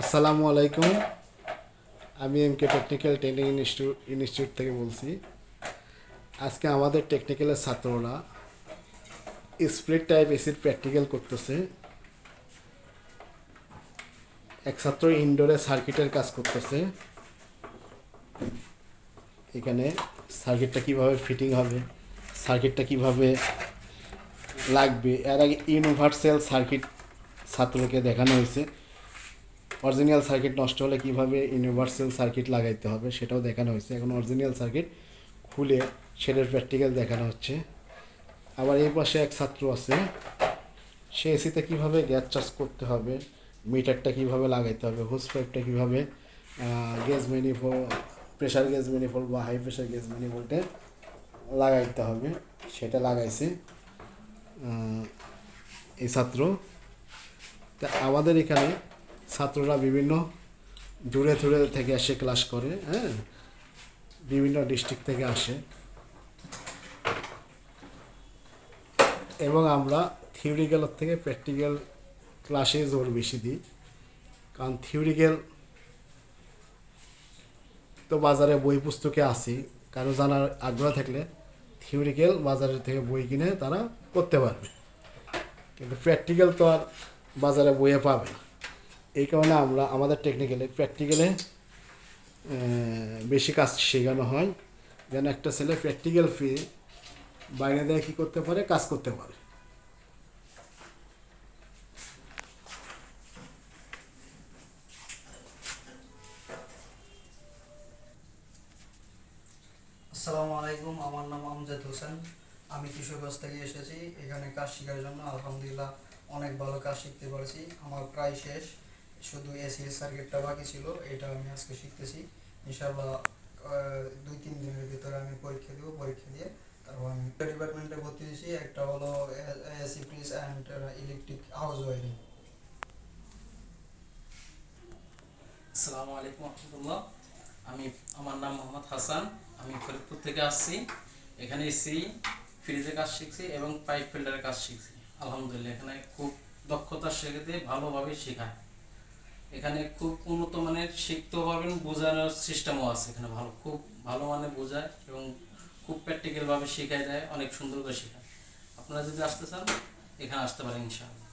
আসসালামু আলাইকুম। আমি M K technical training institute institute থেকে বলছি। আজকে আমাদের টেকনিক্যালের ছাত্ররা স্প্লিট টাইপ এসিড প্র্যাকটিক্যাল করতেছে। এক ছাত্র ইনডোরে সার্কিটের কাজ করতেছে। এখানে সার্কিটটা কীভাবে ফিটিং হবে সার্কিটটা কীভাবে লাগবে, এর আগে ইউনিভার্সাল সার্কিট ছাত্রকে দেখানো হয়েছে। অরিজিনাল সার্কিট নষ্ট হলে কীভাবে ইউনিভার্সাল সার্কিট লাগাইতে হবে সেটাও দেখানো হয়েছে। এখন অরিজিনাল সার্কিট খুলে সেটার প্র্যাকটিক্যাল দেখানো হচ্ছে। আবার এই পাশে এক ছাত্র আছে। সে এসিতে কীভাবে গ্যাস চার্জ করতে হবে, মিটারটা কীভাবে লাগাইতে হবে হোস পাইপটা কীভাবে gas manifold pressure gas manifold বা হাই প্রেশার গ্যাস ম্যানিফোল্টে লাগাইতে হবে, সেটা লাগাইছে এই ছাত্র। তা আমাদের এখানে ছাত্ররা বিভিন্ন দূরে দূরে থেকে এসে ক্লাস করে হ্যাঁ? বিভিন্ন ডিস্ট্রিক্ট থেকে আসে। এবং আমরা থিওরিক্যালের থেকে প্র্যাকটিক্যাল ক্লাসে জোর বেশি দিই। কারণ থিওরিক্যাল তো বাজারে বই পুস্তকে আসি কারও জানার আগ্রহ থাকলে থিওরিক্যাল বাজারের থেকে বই কিনে তারা করতে পারবে। কিন্তু প্র্যাকটিক্যাল তো আর বাজারে বইয়ে পাবে না। এই কারণে আমরা আমাদের টেকনিক্যালে প্র্যাকটিক্যালে বেশি কাজ শেখানো হয়। যেন একটা ছেলে প্র্যাকটিক্যাল ফি বাইরে দিয়ে কী করতে পারে, কাজ করতে পারে। আসসালামু আলাইকুম, আমার নাম আমজাদ হোসেন। আমি কিশোরগঞ্জ থেকে এসেছি। এখানে কাজ শেখার জন্য আলহামদুলিল্লাহ অনেক ভালো কাজ শিখতে পারছি। আমার প্রায় শেষ। শুধু এসিএস সার্কিটটা বাকি ছিল, এটা আমি আজকে শিখতেছি। ইনশাআল্লাহ দুই তিন দিনের ভিতরে আমি পরীক্ষা দেবো, পরীক্ষা দিয়ে তারপর আমি ডিপার্টমেন্টে ভর্তি হয়েছি, একটা হলো AC fridge and electric house wiring আসসালামু আলাইকুম আমি, আমার নাম মোহাম্মদ হাসান, আমি ফরিদপুর থেকে আসছি। এখানে এসি ফ্রিজের কাজ শিখছি এবং পাইপ ফিল্টারের কাজ শিখছি। আলহামদুলিল্লাহ, এখানে খুব দক্ষতার শেখাতে ভালোভাবে শেখায়। এখানে খুব উন্নত মানের শিখতেও পারবেন বোঝানোর সিস্টেমও আছে এখানে ভালো, খুব ভালো মানে বোঝায় এবং খুব প্র্যাকটিক্যালভাবে শেখায় দেয়, অনেক সুন্দর করে শেখায়। আপনারা যদি আসতে চান, এখানে আসতে পারেন ইনশাআল্লাহ।